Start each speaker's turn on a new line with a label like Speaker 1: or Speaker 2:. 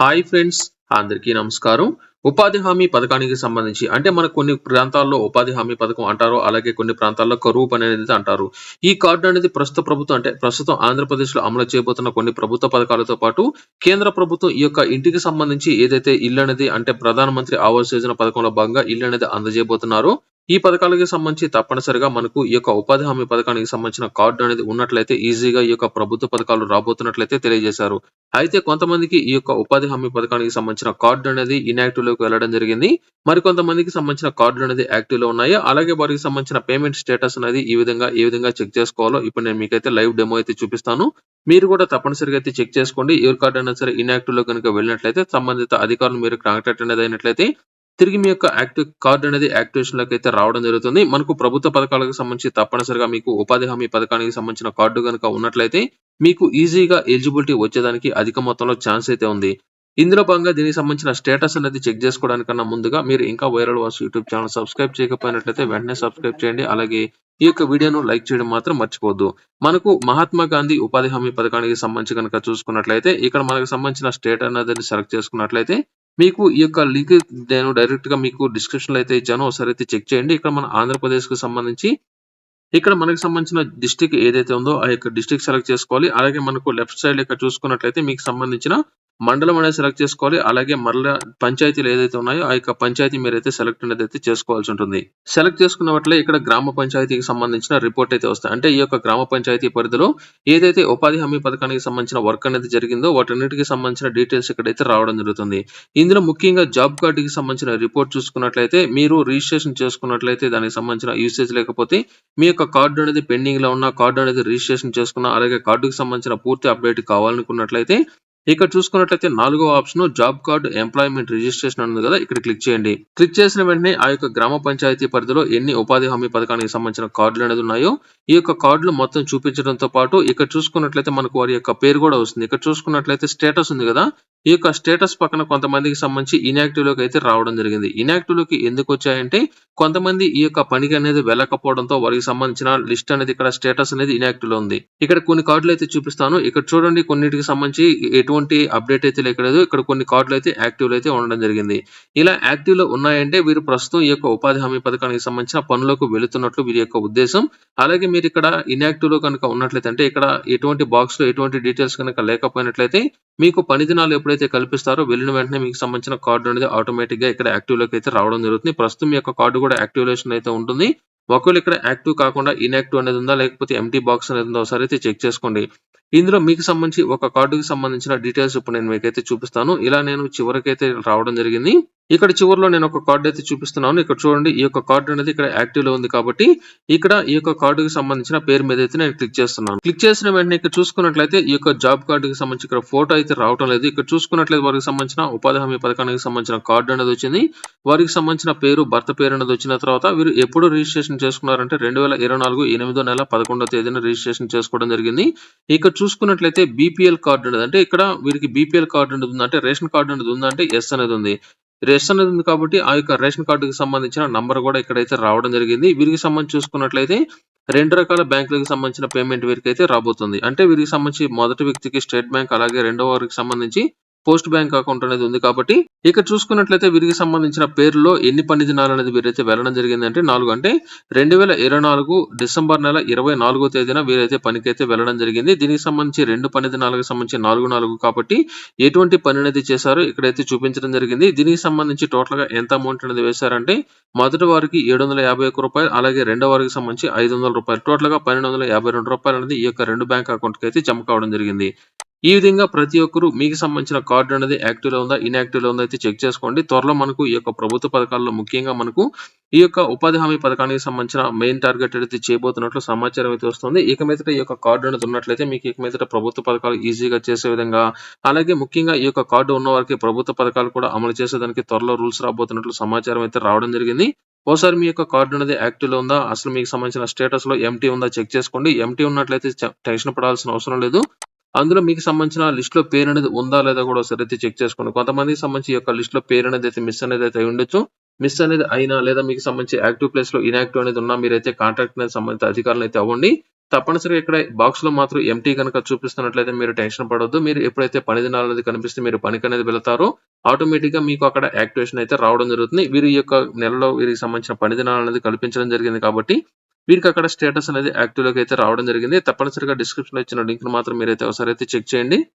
Speaker 1: Hi friends అందరికీ నమస్కారం. ఉపాధి హామీ పథకానికి సంబంధించి అంటే మనకు కొన్ని ప్రాంతాల్లో ఉపాధి హామీ పథకం అంటారు అలాగే కొన్ని ప్రాంతాల్లో కరువు పని అనేది అంటారు. ఈ కార్డు అనేది ప్రస్తుత ప్రభుత్వం అంటే ప్రస్తుతం ఆంధ్రప్రదేశ్లో అమలు చేయబోతున్న కొన్ని ప్రభుత్వ పథకాలతో పాటు కేంద్ర ప్రభుత్వం ఈ యొక్క ఇంటికి సంబంధించి ఏదైతే ఇల్లు అనేది అంటే ప్రధానమంత్రి ఆవాస్ యోజన పథకంలో భాగంగా ఇల్లు అనేది అందజేయబోతున్నారు. ఈ పథకాలకి సంబంధించి తప్పనిసరిగా మనకు ఈ యొక్క ఉపాధి హామీ పథకానికి సంబంధించిన కార్డు అనేది ఉన్నట్లయితే ఈజీగా ఈ యొక్క ప్రభుత్వ పథకాలు రాబోతున్నట్లయితే తెలియజేశారు. అయితే కొంతమందికి ఈ యొక్క ఉపాధి హామీ పథకానికి సంబంధించిన కార్డు అనేది ఇన్యాక్టివ్లోకి వెళ్ళడం జరిగింది. మరి కొంతమందికి సంబంధించిన కార్డులు అనేది యాక్టివ్లో ఉన్నాయి. అలాగే వారికి సంబంధించిన పేమెంట్ స్టేటస్ అనేది ఈ విధంగా ఏ విధంగా చెక్ చేసుకోవాలో ఇప్పుడు నేను మీకైతే లైవ్ డెమో అయితే చూపిస్తాను. మీరు కూడా తప్పనిసరిగా అయితే చెక్ చేసుకోండి. ఎవరి కార్డు అయినా సరే ఇన్యాక్టివ్లో కనుక వెళ్ళినట్లయితే సంబంధిత అధికారులు మీరు కాంటాక్ట్ అనేది అయినట్లయితే తిరిగి మీ యొక్క యాక్టివ్ కార్డు అనేది యాక్టివేషన్లోకి అయితే రావడం జరుగుతుంది. మనకు ప్రభుత్వ పథకాలకు సంబంధించి తప్పనిసరిగా మీకు ఉపాధి హామీ పథకానికి సంబంధించిన కార్డు కనుక ఉన్నట్లయితే మీకు ఈజీగా ఎలిజిబిలిటీ వచ్చేదానికి అధిక మొత్తంలో ఛాన్స్ అయితే ఉంది. ఇందులో భాగంగా దీనికి సంబంధించిన స్టేటస్ అనేది చెక్ చేసుకోవడానికన్నా ముందుగా మీరు ఇంకా వైరల్ వాస్ యూట్యూబ్ ఛానల్ సబ్స్క్రైబ్ చేయకపోయినట్లయితే వెంటనే సబ్స్క్రైబ్ చేయండి. అలాగే ఈ యొక్క వీడియోను లైక్ చేయడం మాత్రం మర్చిపోవద్దు. మనకు మహాత్మా గాంధీ ఉపాధి హామీ పథకానికి సంబంధించి కనుక చూసుకున్నట్లయితే ఇక్కడ మనకు సంబంధించిన స్టేట్ అనేది సెలెక్ట్ చేసుకున్నట్లయితే మీకు ఈ యొక్క లింక్ నేను డైరెక్ట్గా మీకు డిస్క్రిప్షన్లో అయితే ఇచ్చాను. ఒకసారి అయితే చెక్ చేయండి. ఇక్కడ మన ఆంధ్రప్రదేశ్కు సంబంధించి ఇక్కడ మనకు సంబంధించిన డిస్టిక్ ఏదైతే ఉందో ఆ యొక్క డిస్టిక్ సెలెక్ట్ చేసుకోవాలి. అలాగే మనకు లెఫ్ట్ సైడ్ ఇక్కడ చూసుకున్నట్లయితే మీకు సంబంధించిన మండలం అనేది సెలెక్ట్ చేసుకోవాలి. అలాగే మరలా పంచాయతీలు ఏదైతే ఉన్నాయో ఆ యొక్క పంచాయతీ మీరైతే సెలెక్ట్ అనేది అయితే చేసుకోవాల్సి ఉంటుంది. సెలెక్ట్ చేసుకున్న వాటిలో ఇక్కడ గ్రామ పంచాయతీకి సంబంధించిన రిపోర్ట్ అయితే వస్తాయి. అంటే ఈ యొక్క గ్రామ పంచాయతీ పరిధిలో ఏదైతే ఉపాధి హామీ పథకానికి సంబంధించిన వర్క్ అనేది జరిగిందో వాటన్నిటికి సంబంధించిన డీటెయిల్స్ ఇక్కడైతే రావడం జరుగుతుంది. ఇందులో ముఖ్యంగా జాబ్ కార్డుకి సంబంధించిన రిపోర్ట్ చూసుకున్నట్లయితే మీరు రిజిస్ట్రేషన్ చేసుకున్నట్లయితే దానికి సంబంధించిన యూసేజ్ లేకపోతే మీ యొక్క కార్డు అనేది పెండింగ్లో ఉన్న కార్డు అనేది రిజిస్ట్రేషన్ చేసుకున్న అలాగే కార్డుకి సంబంధించిన పూర్తి అప్డేట్ కావాలనుకున్నట్లయితే ఇక్కడ చూసుకున్నట్లయితే నాలుగో option job card employment registration ఉంది కదా ఇక్కడ క్లిక్ చేయండి. క్లిక్ చేసిన వెంటనే ఆ యొక్క గ్రామ పంచాయతీ పరిధిలో ఎన్ని ఉపాధి హామీ పథకానికి సంబంధించిన కార్డులు అనేది ఉన్నాయో ఈ యొక్క కార్డులు మొత్తం చూపించడంతో పాటు ఇక్కడ చూసుకున్నట్లయితే మనకు వారి యొక్క పేరు కూడా వస్తుంది. ఇక్కడ చూసుకున్నట్లయితే స్టేటస్ ఉంది కదా ఈ యొక్క స్టేటస్ పక్కన కొంతమందికి సంబంధించి ఇన్యాక్టివ్లోకి అయితే రావడం జరిగింది. ఇన్యాక్టివ్లోకి ఎందుకు వచ్చాయంటే కొంతమంది ఈ యొక్క పనికి అనేది వెళ్ళకపోవడంతో వారికి సంబంధించిన లిస్ట్ అనేది ఇక్కడ స్టేటస్ అనేది ఇన్యాక్టివ్లో ఉంది. ఇక్కడ కొన్ని కార్డులు అయితే చూపిస్తాను. ఇక్కడ చూడండి కొన్నిటికి సంబంధించి ఎటువంటి అప్డేట్ అయితే లేకలేదు. ఇక్కడ కొన్ని కార్డులు అయితే యాక్టివ్లో అయితే ఉండడం జరిగింది. ఇలా యాక్టివ్లో ఉన్నాయంటే వీరు ప్రస్తుతం ఈ యొక్క ఉపాధి హామీ పథకానికి సంబంధించిన పనులకు వెళుతున్నట్లు వీరి యొక్క ఉద్దేశం. అలాగే మీరు ఇక్కడ ఇన్యాక్టివ్లో కనుక ఉన్నట్లయితే అంటే ఇక్కడ ఎటువంటి బాక్స్లో ఎటువంటి డీటెయిల్స్ కనుక లేకపోయినట్లయితే మీకు పని దినాలు ఎప్పుడైతే కల్పిస్తారో వెళ్ళిన వెంటనే మీకు సంబంధించిన కార్డు అనేది ఆటోమేటిక్గా ఇక్కడ యాక్టివ్లోకి అయితే రావడం జరుగుతుంది. ప్రస్తుతం మీ యొక్క కార్డు కూడా యాక్టివేషన్ అయితే ఉంటుంది. ఒకవేళ ఇక్కడ యాక్టివ్ కాకుండా ఇన్యాక్టివ్ అనేది ఉందా లేకపోతే ఎంటీ బాక్స్ అనేది ఉందా ఒకసారి అయితే చెక్ చేసుకోండి. ఇందులో మీకు సంబంధించి ఒక కార్డుకి సంబంధించిన డీటెయిల్స్ ఇప్పుడు నేను మీకైతే చూపిస్తాను. ఇలా నేను చివరికైతే రావడం జరిగింది. ఇక్కడ చివరిలో నేను ఒక కార్డు అయితే చూపిస్తున్నాను. ఇక్కడ చూడండి ఈ యొక్క కార్డు అనేది ఇక్కడ యాక్టివ్లో ఉంది కాబట్టి ఇక్కడ ఈ యొక్క కార్డుకి సంబంధించిన పేరు మీద అయితే నేను క్లిక్ చేస్తున్నాను. క్లిక్ చేసిన వెంటనే ఇక్కడ చూసుకున్నట్లయితే ఈ యొక్క జాబ్ కార్డుకి సంబంధించి ఇక్కడ ఫోటో అయితే రావడం లేదు. ఇక్కడ చూసుకున్నట్లయితే వారికి సంబంధించిన ఉపాధి హామీ పథకానికి సంబంధించిన కార్డు అనేది వచ్చింది. వారికి సంబంధించిన పేరు భర్త పేరు అనేది వచ్చిన తర్వాత వీరు ఎప్పుడు రిజిస్ట్రేషన్ చేసుకున్నారంటే రెండు వేల ఇరవై నాలుగు ఎనిమిదో నెల పదకొండో తేదీన రిజిస్ట్రేషన్ చేసుకోవడం జరిగింది. ఇక్కడ చూసుకున్నట్లయితే బీపీఎల్ కార్డు అనేది అంటే ఇక్కడ వీరికి బీపీఎల్ కార్డు అనేది అంటే రేషన్ కార్డు అనేది ఉందంటే ఎస్ అనేది ఉంది. ఎస్ అనేది ఉంది కాబట్టి ఆ యొక్క రేషన్ కార్డుకి సంబంధించిన నంబర్ కూడా ఇక్కడైతే రావడం జరిగింది. వీరికి సంబంధించి చూసుకున్నట్లయితే రెండు రకాల బ్యాంకులకు సంబంధించిన పేమెంట్ వీరికి అయితే రాబోతుంది. అంటే వీరికి సంబంధించి మొదటి వ్యక్తికి స్టేట్ బ్యాంక్ అలాగే రెండవ వారికి సంబంధించి పోస్ట్ బ్యాంక్ అకౌంట్ అనేది ఉంది కాబట్టి ఇక్కడ చూసుకున్నట్లయితే వీరికి సంబంధించిన పేరులో ఎన్ని పని దినాలు అనేది వీరైతే వెళ్ళడం జరిగింది అంటే నాలుగు. అంటే రెండు వేల ఇరవై నాలుగు డిసెంబర్ నెల ఇరవై నాలుగో తేదీన వీరైతే పనికైతే వెళ్ళడం జరిగింది. దీనికి సంబంధించి రెండు పని దినాలకు సంబంధించి నాలుగు నాలుగు కాబట్టి ఎటువంటి పని అనేది చేశారో ఇక్కడైతే చూపించడం జరిగింది. దీనికి సంబంధించి టోటల్గా ఎంత అమౌంట్ అనేది వేశారంటే మొదటి వారికి ఏడు వందల యాభై ఒక్క రూపాయలు అలాగే రెండో వారికి సంబంధించి ఐదు వందల రూపాయలు. టోటల్గా పన్నెండు వందల యాభై రెండు రూపాయలు అనేది ఈ యొక్క రెండు బ్యాంక్ అకౌంట్కి అయితే జమ కావడం జరిగింది. ఈ విధంగా ప్రతి ఒక్కరు మీకు సంబంధించిన కార్డు అనేది యాక్టివ్లో ఉందా ఇన్యాక్టివ్లో ఉందా అయితే చెక్ చేసుకోండి. త్వరలో మనకు ఈ యొక్క ప్రభుత్వ పథకాల్లో ముఖ్యంగా మనకు ఈ యొక్క ఉపాధి హామీ పథకానికి సంబంధించిన మెయిన్ టార్గెట్ అయితే చేయబోతున్నట్లు సమాచారం అయితే వస్తుంది. ఇక మీదట ఈ యొక్క కార్డు అనేది ఉన్నట్లయితే మీకు ఇక మీదట ప్రభుత్వ పథకాలు ఈజీగా చేసే విధంగా అలాగే ముఖ్యంగా ఈ యొక్క కార్డు ఉన్న వారికి ప్రభుత్వ పథకాలు కూడా అమలు చేసేదానికి త్వరలో రూల్స్ రాబోతున్నట్లు సమాచారం అయితే రావడం జరిగింది. ఓసారి మీ యొక్క కార్డు అనేది యాక్టివ్లో ఉందా అసలు మీకు సంబంధించిన స్టేటస్లో ఎంటీ ఉందా చెక్ చేసుకోండి. ఎంటీ ఉన్నట్లయితే టెన్షన్ పడాల్సిన అవసరం లేదు. అందులో మీకు సంబంధించిన లిస్ట్లో పేరు అనేది ఉందా లేదా కూడా ఒకసారి అయితే చెక్ చేసుకోండి. కొంతమందికి సంబంధించి ఈ యొక్క లిస్ట్లో పేరు అనేది అయితే మిస్ అనేది అయితే ఉండొచ్చు. మిస్ అనేది అయినా లేదా మీకు సంబంధించి యాక్టివ్ ప్లేస్లో ఇన్యాక్టివ్ అనేది ఉన్నా మీరైతే కాంట్రాక్ట్ అనేది సంబంధిత అధికారులు అయితే అవ్వండి. తప్పనిసరిగా ఇక్కడ బాక్స్లో మాత్రం ఎంటీ కనుక చూపిస్తున్నట్లయితే మీరు టెన్షన్ పడవద్దు. మీరు ఎప్పుడైతే పని దినాలు అనేది కనిపిస్తే మీరు పనికి అనేది వెళ్తారో. ఆటోమేటిక్గా మీకు అక్కడ యాక్టివేషన్ అయితే రావడం జరుగుతుంది. వీరి యొక్క నెలలో వీరికి సంబంధించిన పని దినాలు అనేది కల్పించడం జరిగింది కాబట్టి వీరికి అక్కడ స్టేటస్ అనేది యాక్టివ్లోకి అయితే రావడం జరిగింది. తప్పనిసరిగా డిస్క్రిప్షన్లో ఇచ్చిన లింక్ మాత్రం మీరైతే ఒకసారి అయితే చెక్ చేయండి.